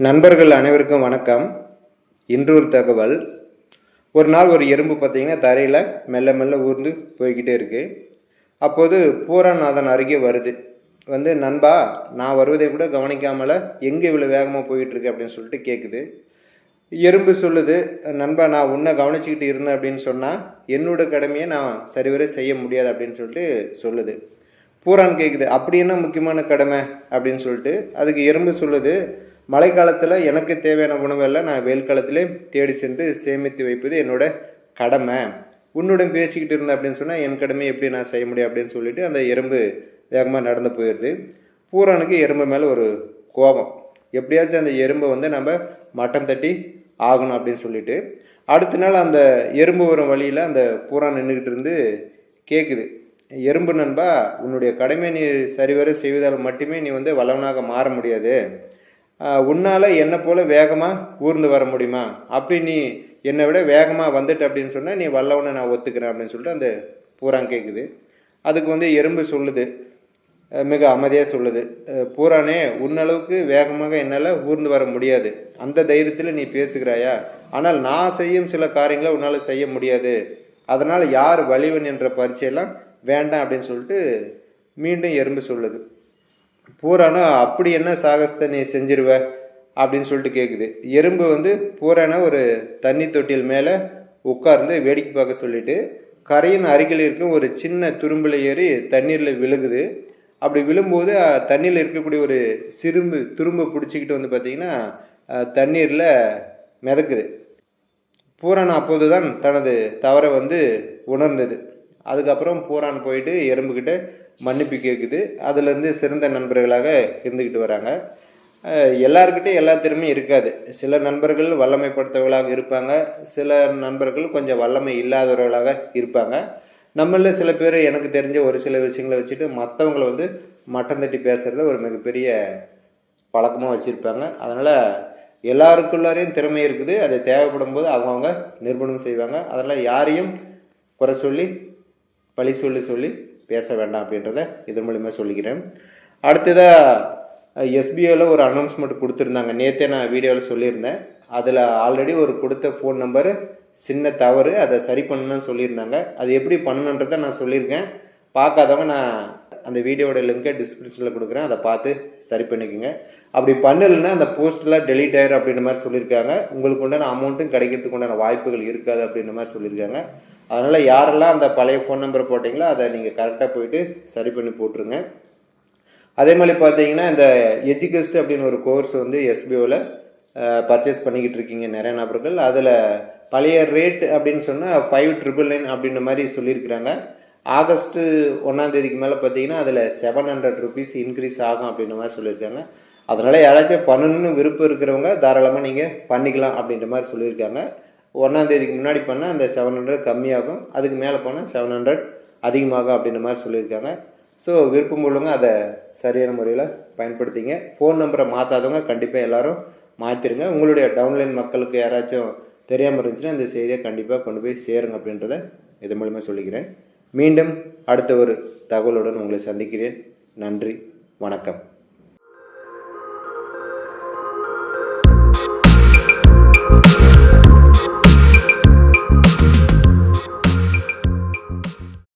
நண்பர்கள் அனைவருக்கும் வணக்கம். இன்று ஒரு தகவல். ஒரு நாள் ஒரு எறும்பு பார்த்தீங்கன்னா தரையில் மெல்ல மெல்ல ஊர்ந்து போய்கிட்டே இருக்குது அப்போது பூராநாதன் அருகே வருது. வந்து நண்பா நான் வருவதை கூட கவனிக்காமல் எங்கே இவ்வளோ வேகமாக போயிட்டுருக்கு அப்படின்னு சொல்லிட்டு கேட்குது எறும்பு சொல்லுது நண்பா நான் உன்னை கவனிச்சுக்கிட்டு இருந்தேன் அப்படின்னு சொன்னால் என்னோட கடமையை நான் சரிவர செய்ய முடியாது அப்படின்னு சொல்லிட்டு சொல்லுது. பூரான் கேட்குது அப்படி என்ன முக்கியமான கடமை? அப்படின்னு சொல்லிட்டு அதுக்கு எறும்பு சொல்லுது மழைக்காலத்தில் எனக்கு தேவையான உணவெல்லாம் நான் வெயில் காலத்திலே தேடி சென்று சேமித்து வைப்பது என்னோட கடமை. உன்னுடன் பேசிக்கிட்டு இருந்தேன் அப்படின்னு சொன்னால் என் கடமையை எப்படி நான் செய்ய முடியும்? அப்படின்னு சொல்லிட்டு அந்த எறும்பு வேகமாக நடந்து போயிடுது பூரானுக்கு எறும்பு மேலே ஒரு கோபம். எப்படியாச்சும் அந்த எறும்பை வந்து நம்ம மட்டம் தட்டி ஆகணும் அப்படின்னு சொல்லிட்டு. அடுத்த நாள் அந்த எறும்பு வரும் வழியில் அந்த பூரான் நின்றுக்கிட்டு இருந்து கேட்குது எறும்பு நண்பா உன்னுடைய கடமை நீ சரிவர செய்வதால் மட்டுமே நீ வந்து வல்லவனாக மாற முடியாது. உன்னால் என்னை போல் வேகமாக ஊர்ந்து வர முடியுமா? அப்படி நீ என்னை விட வேகமாக வந்துட்ட அப்படின்னு சொன்னால் நீ வல்லவனை நான் ஒத்துக்கிறேன் அப்படின்னு சொல்லிட்டு அந்த பூரான் கேட்குது அதுக்கு வந்து எறும்பு சொல்லுது. மிக அமைதியாக சொல்லுது. பூரானே உன்னளவுக்கு வேகமாக என்னால் ஊர்ந்து வர முடியாது. அந்த தைரியத்தில் நீ பேசுகிறாயா? ஆனால் நான் செய்யும் சில காரியங்களை உன்னால் செய்ய முடியாது. அதனால் யார் வலிவன் என்ற பரீட்சையெல்லாம் வேண்டாம் அப்படின்னு சொல்லிட்டு மீண்டும் எறும்பு சொல்லுது. பூரானா அப்படி என்ன சாகசத்தை நீ செஞ்சிருவ? அப்படின்னு சொல்லிட்டு கேட்குது எறும்பு வந்து பூரான ஒரு தண்ணி தொட்டில் மேலே உட்கார்ந்து வேடிக்கை பார்க்க சொல்லிட்டு கரையின் அருகில் இருக்கும் ஒரு சின்ன துரும்பில் ஏறி தண்ணீரில் விழுகுது. அப்படி விழும்போது தண்ணியில் இருக்கக்கூடிய ஒரு சிறும்பு துரும்பு பிடிச்சிக்கிட்டு வந்து பார்த்திங்கன்னா தண்ணீரில் மிதக்குது. பூரான் அப்போது தான் தனது தவறை வந்து உணர்ந்தது. அதுக்கப்புறம் பூரான் போயிட்டு எறும்புக்கிட்ட மன்னிப்பு கேட்குது அதுலேருந்து சிறந்த நண்பர்களாக இருந்துக்கிட்டு வராங்க. அஹ் எல்லா திறமையும் இருக்காது. சில நண்பர்கள் வல்லமைப்படுத்தவர்களாக இருப்பாங்க. சில நண்பர்கள் கொஞ்சம் வல்லமை இல்லாதவர்களாக இருப்பாங்க. நம்மள சில பேர் எனக்கு தெரிஞ்ச ஒரு சில விஷயங்களை வச்சுட்டு மற்றவங்கள வந்து மட்டம் தட்டி பேசுகிறத ஒரு மிகப்பெரிய பழக்கமாக வச்சுருப்பாங்க. அதனால் எல்லாருக்குள்ளாரையும் திறமை இருக்குது. அது தேவைப்படும் போது அவங்கவுங்க நிர்பணம் செய்வாங்க. அதனால் யாரையும் குறை சொல்லி பழி சொல்லி சொல்லி பேச வேண்டாம் அப்படின்றத இதன் மூலிமா சொல்லிக்கிறேன். அடுத்ததாக எஸ்பிஐயில் ஒரு அனௌன்ஸ்மெண்ட் கொடுத்துருந்தாங்க. நேற்றே நான் வீடியோவில் சொல்லியிருந்தேன். அதில் ஆல்ரெடி ஒரு கொடுத்த ஃபோன் நம்பரு சின்ன தவறு அதை சரி பண்ணணும்னு சொல்லியிருந்தாங்க. அது எப்படி பண்ணணுன்றதை நான் சொல்லியிருக்கேன். பார்க்காதவங்க நான் அந்த வீடியோட லிங்கை டிஸ்கிரிப்ஷனில் கொடுக்குறேன். அதை பார்த்து சரி பண்ணிக்கோங்க. அப்படி பண்ணலைன்னா அந்த போஸ்ட்லாம் டெலீட் ஆயிரும் அப்படின்ற மாதிரி சொல்லியிருக்காங்க. உங்களுக்கு உண்டான அமௌண்ட்டும் கிடைக்கிறதுக்கு உண்டான வாய்ப்புகள் இருக்காது அப்படின்ற மாதிரி சொல்லியிருக்காங்க. அதனால் யாரெல்லாம் அந்த பழைய ஃபோன் நம்பர் போட்டிங்களோ அதை நீங்கள் கரெக்டாக போயிட்டு சரி பண்ணி போட்டுருங்க. அதே மாதிரி பார்த்தீங்கன்னா இந்த எஜுகேஸ்ட் அப்படின்னு ஒரு கோர்ஸ் வந்து எஸ்பிஓவில் பர்ச்சேஸ் பண்ணிக்கிட்டு இருக்கீங்க நிறைய நபர்கள். அதில் பழைய ரேட் அப்படின்னு சொன்னால் ஃபைவ் ட்ரிபிள் நைன் அப்படின்ற மாதிரி சொல்லியிருக்கிறாங்க. ஆகஸ்ட்டு ஒன்றாந்தேதிக்கு மேலே பார்த்தீங்கன்னா அதில் செவன் ஹண்ட்ரட் ருபீஸ் இன்க்ரீஸ் ஆகும் அப்படின்ற மாதிரி சொல்லியிருக்காங்க. அதனால் யாராச்சும் பண்ணணும்னு விருப்பம் இருக்கிறவங்க தாராளமாக நீங்கள் பண்ணிக்கலாம் அப்படின்ற மாதிரி சொல்லியிருக்காங்க. ஒன்றாந்தேதிக்கு முன்னாடி பண்ணால் அந்த செவன் ஹண்ட்ரட் கம்மியாகும். அதுக்கு மேலே போனால் செவன் ஹண்ட்ரட் அதிகமாகும் அப்படின்ற மாதிரி சொல்லியிருக்காங்க. ஸோ விருப்பம் உள்ளவங்க அதை சரியான முறையில் பயன்படுத்திங்க. ஃபோன் நம்பரை மாற்றாதவங்க கண்டிப்பாக எல்லோரும் மாற்றிருங்க உங்களுடைய டவுன்லைன் மக்களுக்கு யாராச்சும் தெரியாமல் இருந்துச்சுன்னா இந்த செய்தியை கண்டிப்பாக கொண்டு போய் சேருங்க அப்படின்றத இது மூலிமா சொல்லிக்கிறேன். மீண்டும் அடுத்த ஒரு தகவலுடன் உங்களை சந்திக்கிறேன். நன்றி வணக்கம்.